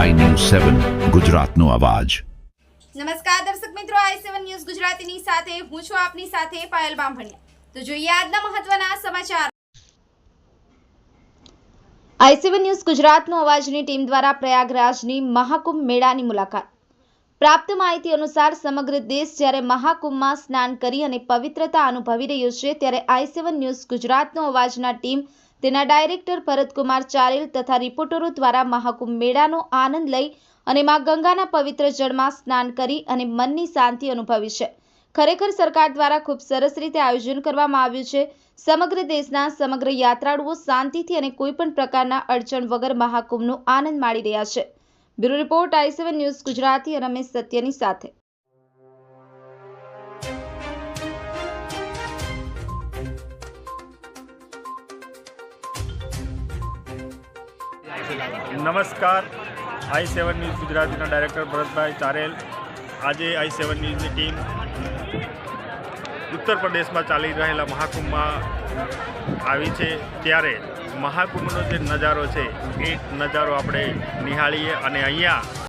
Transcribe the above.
સેવન ગુજરાતનો અવાજ. નમસ્કાર દર્શક મિત્રો આઈ સેવન ન્યૂઝ ગુજરાતીની સાથે હું છું આપની સાથે પાયલ બામભણિયા. તો જોઈએ આજના મહત્વના સમાચાર. આઈ સેવન ન્યૂઝ ગુજરાતનો અવાજની ટીમ દ્વારા પ્રયાગરાજની મહાકુંભ મેળાની મુલાકાત. પ્રાપ્ત માહિતી અનુસાર સમગ્ર દેશ જ્યારે મહાકુંભમાં સ્નાન કરી અને પવિત્રતા અનુભવી રહ્યો છે ત્યારે આઈ સેવન ન્યૂઝ ગુજરાતનો અવાજના ટીમ તેના ડાયરેક્ટર ભરતકુમાર ચારેલ તથા રિપોર્ટરો દ્વારા મહાકુંભ મેળાનો આનંદ લઈ અને મા ગંગાના પવિત્ર જળમાં સ્નાન કરી અને મનની શાંતિ અનુભવી છે. ખરેખર સરકાર દ્વારા ખૂબ સરસ રીતે આયોજન કરવામાં આવ્યું છે. સમગ્ર દેશના સમગ્ર યાત્રાળુઓ શાંતિથી અને કોઈપણ પ્રકારના અડચણ વગર મહાકુંભનો આનંદ માણી રહ્યા છે. Bureau report I news Gujarati Ramesh સત્યની સાથે. નમસ્કાર. આઈ સેવન ન્યૂઝ ગુજરાતીના ડાયરેક્ટર ભરતભાઈ ચારેલ. આજે આઈ સેવન ન્યૂઝની ટીમ ઉત્તર પ્રદેશમાં ચાલી રહેલા મહાકુંભમાં આવી છે. ત્યારે મહાકુંભનો જે નજારો છે, એ નજારો આપણે નિહાળીએ અને અહીંયા